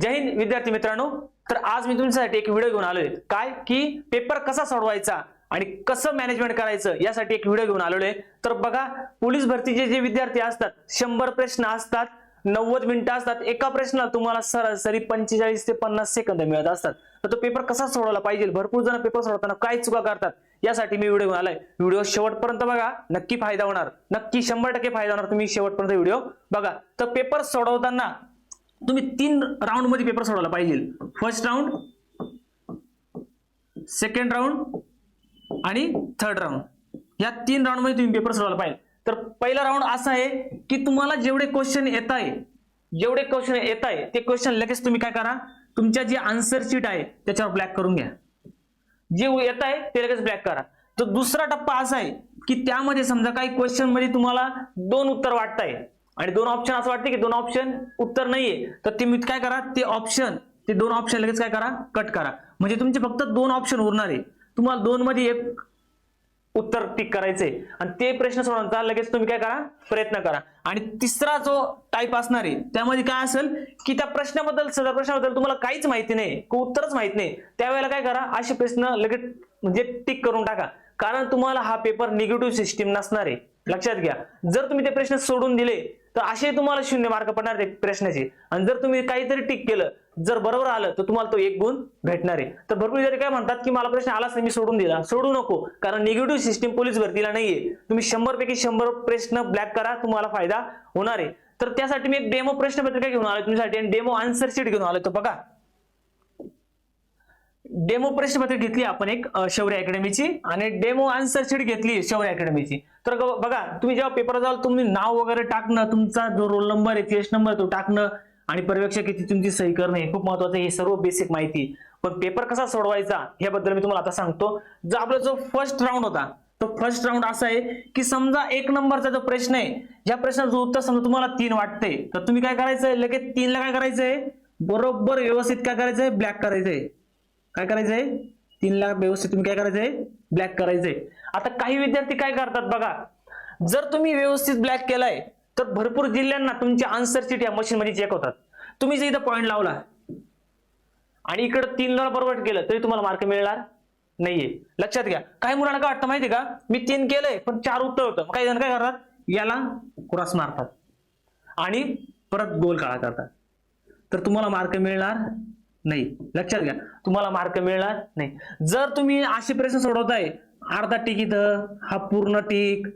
जय हिंद विद्यार्थी मित्रांनो. तर आज मी तुमच्यासाठी एक व्हिडिओ घेऊन आलोय. काय? की पेपर कसा सोडवायचा आणि कसं मॅनेजमेंट करायचं यासाठी एक व्हिडिओ घेऊन आलेलो आहे तर बघा पोलीस भरतीचे जे विद्यार्थी असतात शंभर प्रश्न असतात नव्वद मिनिटं असतात एका प्रश्नाला तुम्हाला सरासरी पंचेचाळीस ते पन्नास सेकंद मिळत असतात. तर तो पेपर कसा सोडवला पाहिजे? भरपूर जण पेपर सोडवताना काय चुका करतात? यासाठी मी व्हिडिओ घेऊन आलाय. व्हिडिओ शेवटपर्यंत बघा नक्की फायदा होणार. नक्की शंभर टक्के फायदा होणार. तुम्ही शेवटपर्यंत व्हिडिओ बघा. तर पेपर सोडवताना तुम्ही तीन राऊंडमध्ये पेपर सोडवला पाहिजे. फर्स्ट राऊंड सेकंड राऊंड आणि थर्ड राऊंड या तीन राऊंडमध्ये तुम्ही पेपर सोडवला पाहिजे. तर पहिला राऊंड असा आहे की तुम्हाला जेवढे क्वेश्चन येत आहे जेवढे क्वेश्चन येत आहे ते क्वेश्चन लगेच तुम्ही काय करा तुमच्या जी आन्सर शीट आहे त्याच्यावर ब्लॅक करून घ्या. जे येत आहे ते लगेच ब्लॅक करा. तर दुसरा टप्पा असा आहे की त्यामध्ये समजा काही क्वेश्चनमध्ये तुम्हाला दोन उत्तर वाटताय. आणि दोन ऑप्शन असं वाटतं की दोन ऑप्शन उत्तर नाहीये तर तुम्ही काय करा ते ऑप्शन ते दोन ऑप्शन लगेच काय करा कट करा. म्हणजे तुमचे फक्त दोन ऑप्शन उरणार आहे. तुम्हाला दोन मध्ये एक उत्तर टिक करायचे आणि ते प्रश्न सोडवण्याचा लगेच तुम्ही काय करा प्रयत्न करा. आणि तिसरा जो टाईप असणार आहे त्यामध्ये काय असेल की त्या प्रश्नाबद्दल सदर प्रश्नाबद्दल तुम्हाला काहीच माहिती नाही उत्तरच माहीत नाही. त्यावेळेला काय करा असे प्रश्न लगेच म्हणजे टिक करून टाका. कारण तुम्हाला हा पेपर निगेटिव्ह सिस्टीम नसणार आहे. लक्षात घ्या. जर तुम्ही ते प्रश्न सोडून दिले तर असे तुम्हाला शून्य मार्क पडणार ते प्रश्नाचे. आणि जर तुम्ही काहीतरी टिक केलं जर बरोबर आलं तर तुम्हाला तो एक गुण भेटणार आहे. तर भरपूर विद्यार्थी काय म्हणतात की मला प्रश्न आलाच नाही मी सोडून दिला. सोडू नको कारण निगेटिव्ह सिस्टीम पोलीस भरतीला नाहीये. तुम्ही शंभर पैकी शंभर प्रश्न ब्लॅक करा तुम्हाला फायदा होणार आहे. तर त्यासाठी मी एक डेमो प्रश्नपत्रिका घेऊन आलो तुमच्यासाठी आणि डेमो आन्सर शीट घेऊन आलो तो बघा. डेमो प्रश्नपत्रिका घेतली आपण एक शौर्य अकॅडमीची आणि डेमो आन्सर शीट घेतली शौर्य अकॅडमीची तर ग- बघा तुम्ही जेव्हा पेपर जाल तुम्ही नाव वगैरे टाकणं तुमचा जो रोल नंबर आहे एस नंबर तो टाकणं आणि पर्यवेक्षक किती तुमची सही करणं हे खूप महत्वाचं आहे हे सर्व बेसिक माहिती. पण पेपर कसा सोडवायचा याबद्दल मी तुम्हाला आता सांगतो. जो आपला जो फर्स्ट राऊंड होता तो फर्स्ट राऊंड असा आहे की समजा एक नंबरचा जो प्रश्न आहे या प्रश्नाचं उत्तर समजा तुम्हाला तीन वाटते तर तुम्ही काय करायचंय? लगेच तीनला काय करायचंय? बरोबर व्यवस्थित काय करायचंय? ब्लॅक करायचंय. काय करायचंय? तीनला व्यवस्थित तुम्ही काय करायचंय? ब्लॅक करायचंय. आता काही विद्यार्थी काय करतात बघा जर तुम्ही व्यवस्थित ब्लॅक केलाय तर भरपूर जिल्ह्यांना तुमच्या आन्सर शीट या मशीन मध्ये चेक होतात तुम्ही जर इथं पॉईंट लावला आणि इकडे तीन ला बरोबर केलं तरी तुम्हाला मार्क मिळणार नाहीये. लक्षात घ्या. काही मुलांना काय वाटतं माहिती का? मी तीन केलंय पण चार उत्तर होतं मग काही जण काय करतात? याला क्रॉस मारतात. आणि परत गोल काळा करतात. तर तुम्हाला मार्क मिळणार नाही. लक्षात घ्या. तुम्हाला मार्क मिळणार नाही. जर तुम्ही असे प्रश्न सोडवताय अर्धा टिक इथं हा पूर्ण टिक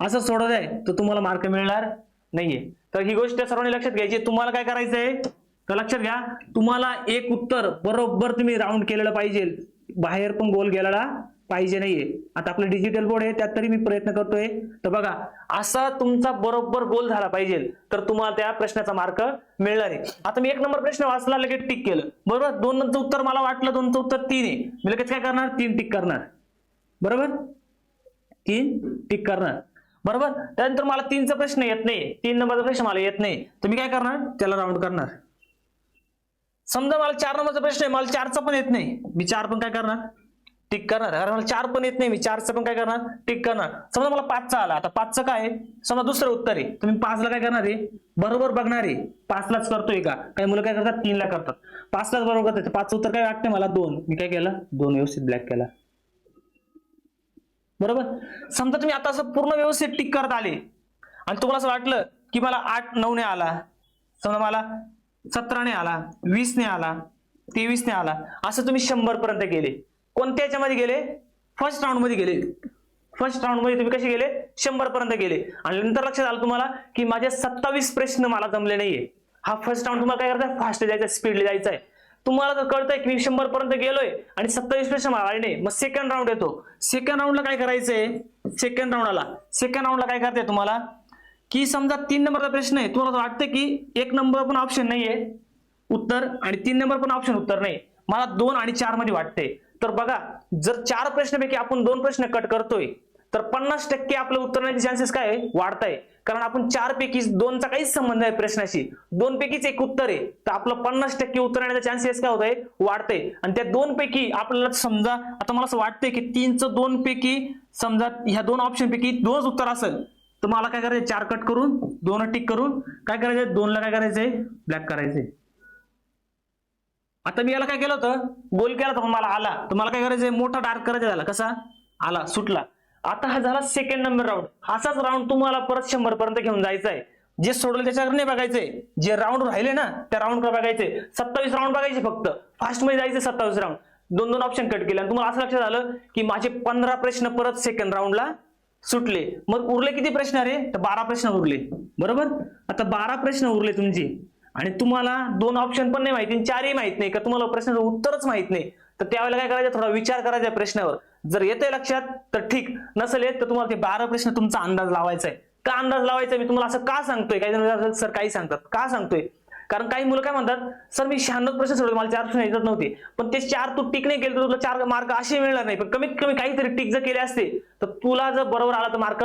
असं सोडवताय तर तुम्हाला मार्क मिळणार नाहीये. तर ही गोष्ट सर्वांनी लक्षात घ्यायची. तुम्हाला काय करायचंय? तर लक्षात घ्या. तुम्हाला एक उत्तर बरोबर तुम्ही राऊंड केलेलं पाहिजे. बाहेर पण गोल गेलेला. पाहिजे नाहीये. आता आपलं डिजिटल बोर्ड आहे त्यात तरी मी प्रयत्न करतोय. तर बघा असा तुमचा बरोबर गोल झाला पाहिजे तर तुम्हाला त्या प्रश्नाचा मार्क मिळणार आहे. आता मी एक नंबर प्रश्न वाचला लगेच टिक केलं. बरोबर? दोन उत्तर मला वाटलं दोनचं उत्तर तीन आहे. मी लगेच काय करणार? तीन टिक करणार. बरोबर? तीन टिक करणार. बरोबर? त्यानंतर मला तीनचा प्रश्न येत नाही. तीन नंबरचा प्रश्न मला येत नाही. तर मी काय करणार? त्याला राऊंड करणार. समजा मला चार नंबरचा प्रश्न आहे मला चारचा पण येत नाही. मी चार पण काय करणार? टिक करणार. कारण मला चार पण येत नाही मी चारचं पण काय करणार? टिक करणार. समजा मला पाचचा आला. आता पाचचं काय? समजा दुसरं उत्तर आहे. तुम्ही पाचला काय करणार आहे? बरोबर बघणार आहे. पाचलाच करतोय का? काही मुलं काय करतात? तीनला करतात. पाचलाच बरोबर करतात. पाचचं उत्तर काय वाटतं मला? दोन. मी काय केलं? दोन व्यवस्थित ब्लॅक केला. बरोबर? समजा तुम्ही आता असं पूर्ण व्यवस्थित टिक करत आले. आणि तुम्हाला असं वाटलं की मला आठ नऊने आला. समजा मला सतराने आला वीसने आला तेवीसने आला. असं तुम्ही शंभर पर्यंत गेले कोणत्या याच्यामध्ये गेले? फर्स्ट राऊंडमध्ये गेले. फर्स्ट राऊंडमध्ये तुम्ही कसे गेले? शंभर पर्यंत गेले. आणि नंतर लक्षात आलं तुम्हाला की माझे सत्तावीस प्रश्न मला जमले नाहीये. हा फर्स्ट राऊंड तुम्हाला काय करताय? फास्ट जायचा स्पीडला जायचा आहे तुम्हाला जर कळतंय की मी शंभर पर्यंत गेलोय आणि सत्तावीस प्रश्न मला आले नाही मग सेकंड राऊंड येतो. सेकंड राऊंडला काय करायचंय? सेकंड राऊंडला सेकंड राऊंडला काय करते तुम्हाला? की समजा तीन नंबरचा प्रश्न आहे तुम्हाला वाटतं की एक नंबर पण ऑप्शन नाहीये उत्तर आणि तीन नंबर पण ऑप्शन उत्तर नाही मला दोन आणि चारमध्ये वाटते तर बघा जर चार प्रश्नापैकी आपण दोन प्रश्न कट करतोय तर पन्नास टक्के आपलं उत्तर येण्याचे चान्सेस काय आहे? वाढताय. कारण आपण चार पैकी दोनचा काहीच संबंध आहे प्रश्नाशी. दोन पैकीच एक उत्तर आहे. तर आपलं पन्नास टक्के उत्तर येण्याचे चान्सेस काय होत आहे? वाढतंय. आणि त्या दोन पैकी आपल्याला समजा आता मला असं वाटतंय की तीनचं दोन पैकी समजा ह्या दोन ऑप्शन पैकी दोनच उत्तर असेल तर मला काय करायचं चार कट करून दोन टिक करून काय करायचंय? दोनला काय करायचंय? ब्लॅक करायचंय. आता मी याला काय केलं होतं? गोल केला होता पण मला आला. तुम्हाला काय करायचंय? मोठा डार्क करायचा झाला. कसा? आला सुटला. आता हा झाला सेकंड नंबर राऊंड असाच राऊंड तुम्हाला परत शंभर पर्यंत घेऊन जायचा आहे जे सोडलं त्याच्याकडे नाही बघायचंय. जे राऊंड राहिले ना त्या राऊंडकडे बघायचंय. बघायचे सत्तावीस राऊंड बघायचे फक्त. फास्टमध्ये जायचे सत्तावीस राऊंड दोन दोन ऑप्शन कट केले. आणि तुम्हाला असं लक्षात आलं की माझे पंधरा प्रश्न परत सेकंड राऊंडला सुटले. मग उरले किती प्रश्न रे? तर बारा प्रश्न उरले. बरोबर? आता बारा प्रश्न उरले तुमचे. आणि तुम्हाला दोन ऑप्शन पण नाही माहिती आणि चारही माहीत नाही का तुम्हाला प्रश्नाचं उत्तरच माहीत नाही. तर त्यावेळेला काय करायचं? थोडा विचार करायचा प्रश्नावर. जर येते लक्षात तर ठीक. नसेल येत तर तुम्हाला ते बारा प्रश्न तुमचा अंदाज लावायचा आहे. का अंदाज लावायचा मी तुम्हाला असं का सांगतोय? काही जण सर काही सांगतात. का सांगतोय? कारण काही मुलं काय म्हणतात सर मी शहाण्णव प्रश्न सोडले मला चार प्रश्न येतात नव्हते. पण ते चार तू टिक नाही केले तर तुला चार मार्क असे मिळणार नाही. पण कमीत कमी काहीतरी टिक जर केले असते तर तुला जर बरोबर आला तर मार्क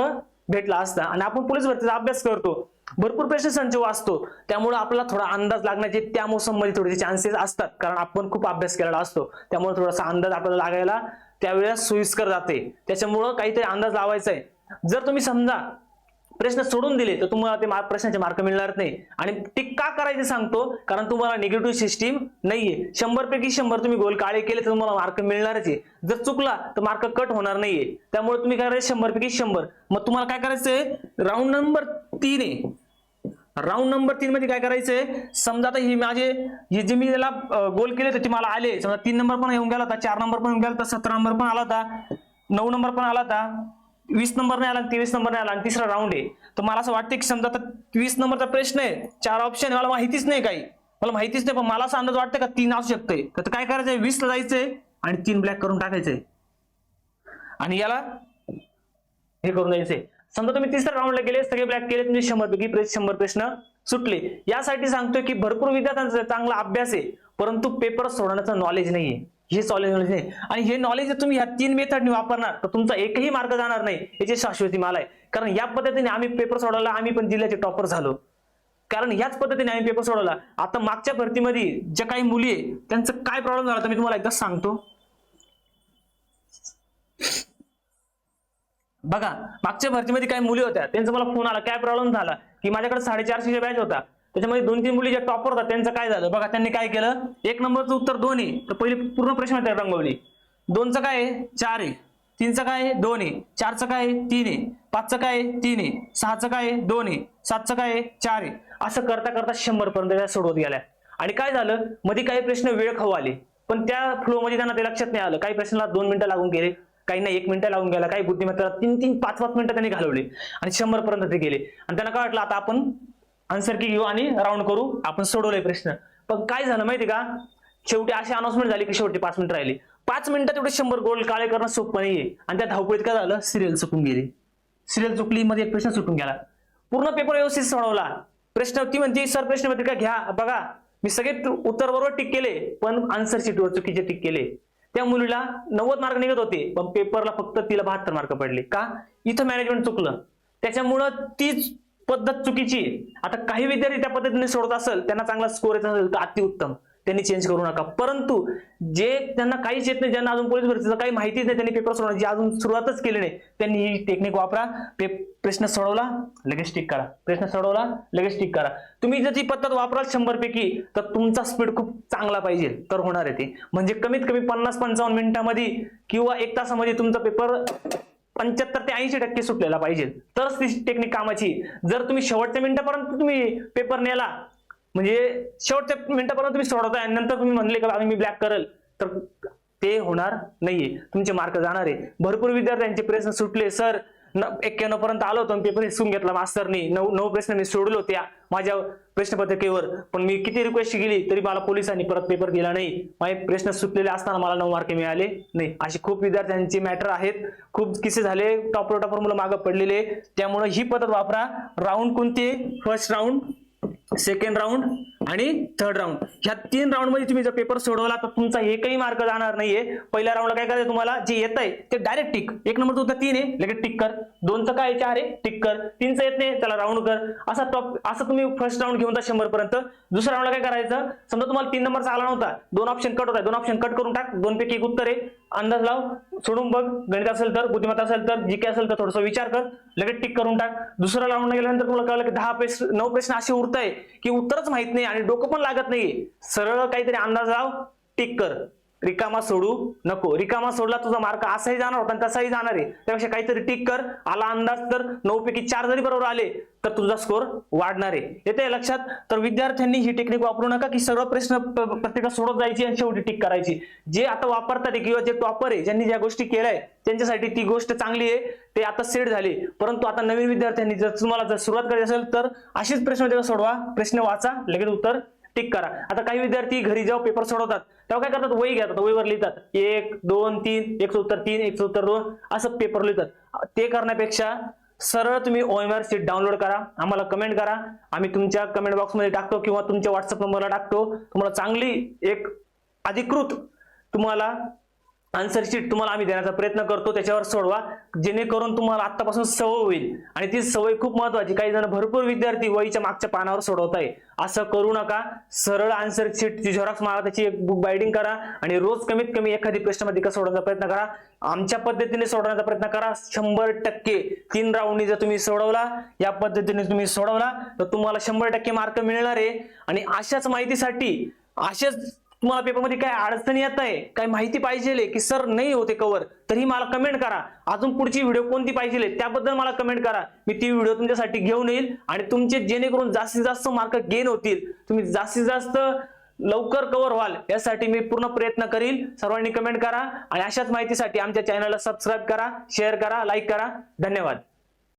भेटला असता. आणि आपण पोलीस भरतीचा अभ्यास करतो. भरपूर प्रश्न संच वाचतो. त्यामुळे आपला थोडा अंदाज लागण्याचे त्या मोसममध्ये थोडेसे चान्सेस असतात. कारण आपण खूप अभ्यास केलेला असतो. त्यामुळे थोडासा अंदाज आपल्याला लागायला त्यावेळेस सोयीस्कर जाते. त्याच्यामुळं काहीतरी अंदाज लावायचा आहे जर तुम्ही समजा प्रश्न सोडून दिले तर तुम्हाला ते मार्क प्रश्नाचे मार्क मिळणार नाही. आणि ते का करायचे सांगतो कारण तुम्हाला निगेटिव्ह सिस्टीम नाहीये. शंभर पैकी शंभर तुम्ही गोल काळे केले तर तुम्हाला मार्क मिळणारच आहे. जर चुकला तर मार्क कट होणार नाहीये. त्यामुळे तुम्ही काय करायचं? शंभर पैकी शंभर. मग तुम्हाला काय करायचंय? राऊंड नंबर तीन आहे. राऊंड नंबर तीन मध्ये काय करायचंय? समजा आता ही माझे हे जे मी त्याला गोल केले होते ते मला आले. समजा तीन नंबर पण येऊन गेला होता चार नंबर पण येऊन गेला होता सतरा नंबर पण आला होता नऊ नंबर पण आला होता. वीस नंबर नाही आला आणि तेवीस नंबर नाही आला आणि तिसरा राऊंड आहे. तर मला असं वाटतं की समजा आता वीस नंबरचा प्रश्न आहे चार ऑप्शन आहे मला माहितीच नाही काही. मला माहितीच नाही पण मला असं अंदाज वाटतं का तीन असू शकतंय. तर काय करायचंय? वीस ला जायचंय आणि तीन ब्लॅक करून टाकायचंय. आणि याला हे करून जायचंय समजा तुम्ही तिसऱ्या राऊंडला गेले सगळे ब्लॅक केले तुम्ही म्हणजे शंभर पैकी शंभर प्रश्न सुटले. यासाठी सांगतोय की भरपूर विद्यार्थ्यांचा चांगला अभ्यास आहे परंतु पेपर सोडवण्याचं नॉलेज नाहीये. हे नॉलेज नाही. आणि हे नॉलेज जर तुम्ही ह्या तीन मेथडने वापरणार तर तुमचा एकही मार्ग जाणार नाही. याची शाश्वती मला आहे. कारण या पद्धतीने आम्ही पेपर सोडवला आम्ही पण जिल्ह्याचे टॉपर झालो. कारण याच पद्धतीने आम्ही पेपर सोडवला. आता मागच्या भरतीमध्ये ज्या काही मुली आहे त्यांचं काय प्रॉब्लेम झाला तर मी तुम्हाला एकदा सांगतो. बघा मागच्या भरतीमध्ये काही मुली होत्या त्यांचा मला फोन आला. काय प्रॉब्लेम झाला? की माझ्याकडे साडेचारशे बॅच होता. त्याच्यामध्ये दोन तीन मुली ज्या टॉपर होतात त्यांचं काय झालं? बघा त्यांनी काय केलं? एक नंबरचं उत्तर दोन आहे. तर पहिली पूर्ण प्रश्न त्या रंगवली. दोनचं काय आहे? चार आहे. तीनचं काय आहे? दोन आहे. चारचं काय आहे? तीन आहे. पाचचं काय आहे? तीन आहे. सहाचं काय आहे? दोन आहे. सातचं काय आहे? चार आहे. असं करता करता शंभर पर्यंत त्या सोडवत गेल्या. आणि काय झालं? मध्ये काही प्रश्न वेळ खाऊ आले. पण त्या फ्लो मध्ये त्यांना ते लक्षात नाही आलं. काही प्रश्नाला दोन मिनिटं लागून गेले. काहींना एक मिनिटं लागून गेला. काही बुद्धिमत्ता तीन तीन पाच पाच मिनिटं त्यांनी घालवले. आणि शंभर पर्यंत ते गेले. आणि त्यांना काय वाटलं? आता आपण आन्सर की घेऊ आणि राऊंड करू. आपण सोडवले प्रश्न. पण काय झालं माहिती का? शेवटी अशी अनाउन्समेंट झाली की शेवटी पाच मिनिट राहिली. पाच मिनिटात एवढे शंभर गोल काळे करणं सोपं नाहीये. आणि त्या धावपळीत काय झालं? सिरियल चुकून गेली. सिरियल चुकली मध्ये एक प्रश्न सुटून गेला. पूर्ण पेपर व्यवस्थित सोडवला. प्रश्न ती म्हणते सर प्रश्नपत्रिका घ्या. बघा मी सगळे उत्तर बरोबर टिक केले पण आन्सर शीटवर चुकीचे टिक केले. त्या मुलीला नव्वद मार्क निघत होते पण पेपरला फक्त तिला बहात्तर मार्क पडले. का? इथं मॅनेजमेंट चुकलं. त्याच्यामुळं तीच पद्धत चुकीची आहे. आता काही विद्यार्थी त्या पद्धतीने सोडत असेल त्यांना चांगला स्कोर येत असेल तर अतिउत्तम. त्यांनी चेंज करू नका. परंतु जे त्यांना काहीच येत नाही ज्यांना अजून पोलीस भरतीचं काही माहितीच नाही त्यांनी पेपर सोडवण्याची अजून सुरुवातच केली नाही त्यांनी ही टेक्निक वापरा. पे प्रश्न सोडवला लगेच टिक करा. प्रश्न सोडवला लगेच टिक करा. तुम्ही जर ती पद्धत वापराल शंभर पैकी तर तुमचा स्पीड खूप चांगला पाहिजे. तर होणार आहे ते. म्हणजे कमीत कमी पन्नास पंचावन्न मिनिटांमध्ये किंवा एक तासामध्ये तुमचा पेपर पंच्याहत्तर ते ऐंशी टक्के सुटलेला पाहिजे. तरच ती टेक्निक कामाची. जर तुम्ही शेवटच्या मिनिटापर्यंत तुम्ही पेपर नेला म्हणजे शेवटच्या मिनिटापर्यंत तुम्ही सोडवताय आणि नंतर तुम्ही म्हणले का आम्ही मी ब्लॅक करेल तर ते होणार नाहीये. तुमचे मार्क जाणार आहे. भरपूर विद्यार्थ्यांचे प्रश्न सुटले सर एक्क्याण्णव पर्यंत आलो होतो पेपर हिसून घेतला मास्तरनी. नऊ नऊ प्रश्न मी सोडलो त्या माझ्या प्रश्नपत्रिकेवर. पण मी किती रिक्वेस्ट केली तरी मला पोलिसांनी परत पेपर दिला नाही. माझे प्रश्न सुटलेले असताना मला नऊ मार्क मिळाले नाही. असे खूप विद्यार्थ्यांचे मॅटर आहेत. खूप किस्से झाले. टॉपर टॉपर मुलं मागं पडलेले. त्यामुळे ही पद्धत वापरा. राऊंड कोणते? फर्स्ट राऊंड सेकंड राऊंड आणि थर्ड राऊंड ह्या तीन राऊंडमध्ये तुम्ही जर पेपर सोडवला तर तुमचा एकही मार्क जाणार नाहीये. पहिल्या राऊंडला काय करायचं तुम्हाला? जे येत आहे ते डायरेक्ट टिक एक नंबर उत्तर तीन आहे लगेच टिक कर. दोनचं काय चार आहे टिक कर. तीनचं येत नाही त्याला राऊंड कर. असा टॉप असं तुम्ही फर्स्ट राऊंड घेऊन जा शंभर पर्यंत दुसऱ्या राऊंडला काय करायचं? समजा तुम्हाला तीन नंबरचा आला नव्हता. दोन ऑप्शन कट होता दोन ऑप्शन कट करून टाक. दोन पैकी एक उत्तर आहे. अंदाज लाव. सोडून बघ. गणित असेल तर बुद्धिमत्ता असेल तर जी असेल तर थोडासा विचार कर. लगेच टिक करून टाक. दुसरा राऊंड गेल्यानंतर तुम्हाला कळलं की दहा प्रश्न नऊ प्रश्न असे उरत आहे की उत्तरच माहीत नाही. आणि डोकं पण लागत नाहीये. सरळ काहीतरी अंदाज लाव टिक कर. रिकामा सोडू नको. रिकामा सोडला तुझा मार्क असाही जाणार होता आणि तसाही जाणार आहे. त्यापेक्षा काहीतरी टिक कर. आला अंदाज तर नऊ पैकी चार जरी बरोबर आले तर तुझा स्कोर वाढणार आहे. येते लक्षात? तर विद्यार्थ्यांनी ही टेक्निक वापरू नका की सर्व प्रश्न प्रत्येकाला सोडत जायची आणि शेवटी टिक करायची. जे आता वापरतात किंवा जे टॉपर आहे ज्यांनी ज्या गोष्टी केल्याय त्यांच्यासाठी ती गोष्ट चांगली आहे. ते आता सेट झाले. परंतु आता नवीन विद्यार्थ्यांनी जर तुम्हाला जर सुरुवात करायची असेल तर असेच प्रश्न तेव्हा सोडवा. प्रश्न वाचा लगेच उत्तर टिक करा. आता काही विद्यार्थी घरी जेव्हा पेपर सोडवतात तेव्हा काय करतात? वही घेतात वहीवर लिहितात. एक दोन तीन एक उत्तर तीन एक उत्तर दोन असं पेपर लिहितात. ते करण्यापेक्षा सरळ तुम्ही ओएमआर सीट डाउनलोड करा आम्हाला कमेंट करा. आम्ही तुमच्या कमेंट बॉक्समध्ये टाकतो किंवा तुमच्या व्हॉट्सअप नंबरला टाकतो. तुम्हाला चांगली एक अधिकृत तुम्हाला आन्सर शीट तुम्हाला आम्ही देण्याचा प्रयत्न करतो. त्याच्यावर सोडवा. जेणेकरून तुम्हाला आतापासून सवय होईल. आणि ती सवय खूप महत्वाची. काही जण भरपूर विद्यार्थी वहीच्या मागच्या पानावर सोडवत आहे. असं करू नका. सरळ आन्सर शीटची झेरॉक्स मारा. त्याची एक बुक बायडिंग करा. आणि रोज कमीत कमी एखादी प्रश्नपत्रिका सोडवण्याचा प्रयत्न करा. आमच्या पद्धतीने सोडवण्याचा प्रयत्न करा. शंभर टक्के तीन राऊंडनी जर तुम्ही सोडवला या पद्धतीने तुम्ही सोडवला तर तुम्हाला शंभर टक्के मार्क मिळणार आहे. आणि अशाच माहितीसाठी अशाच तुम्हाला पेपरमध्ये काय अडचणी येत आहे काय माहिती पाहिजे की सर नाही होते कवर तरी मला कमेंट करा. अजून पुढची व्हिडिओ कोणती पाहिजे त्याबद्दल मला कमेंट करा. मी ती व्हिडिओ तुमच्यासाठी घेऊन येईल आणि तुमचे जेणेकरून जास्तीत जास्त मार्क गेन होतील. तुम्ही जास्तीत जास्त लवकर कव्हर व्हाल यासाठी मी पूर्ण प्रयत्न करील सर्वांनी कमेंट करा आणि अशाच माहितीसाठी आमच्या चॅनलला सबस्क्राईब करा शेअर करा लाईक करा. धन्यवाद.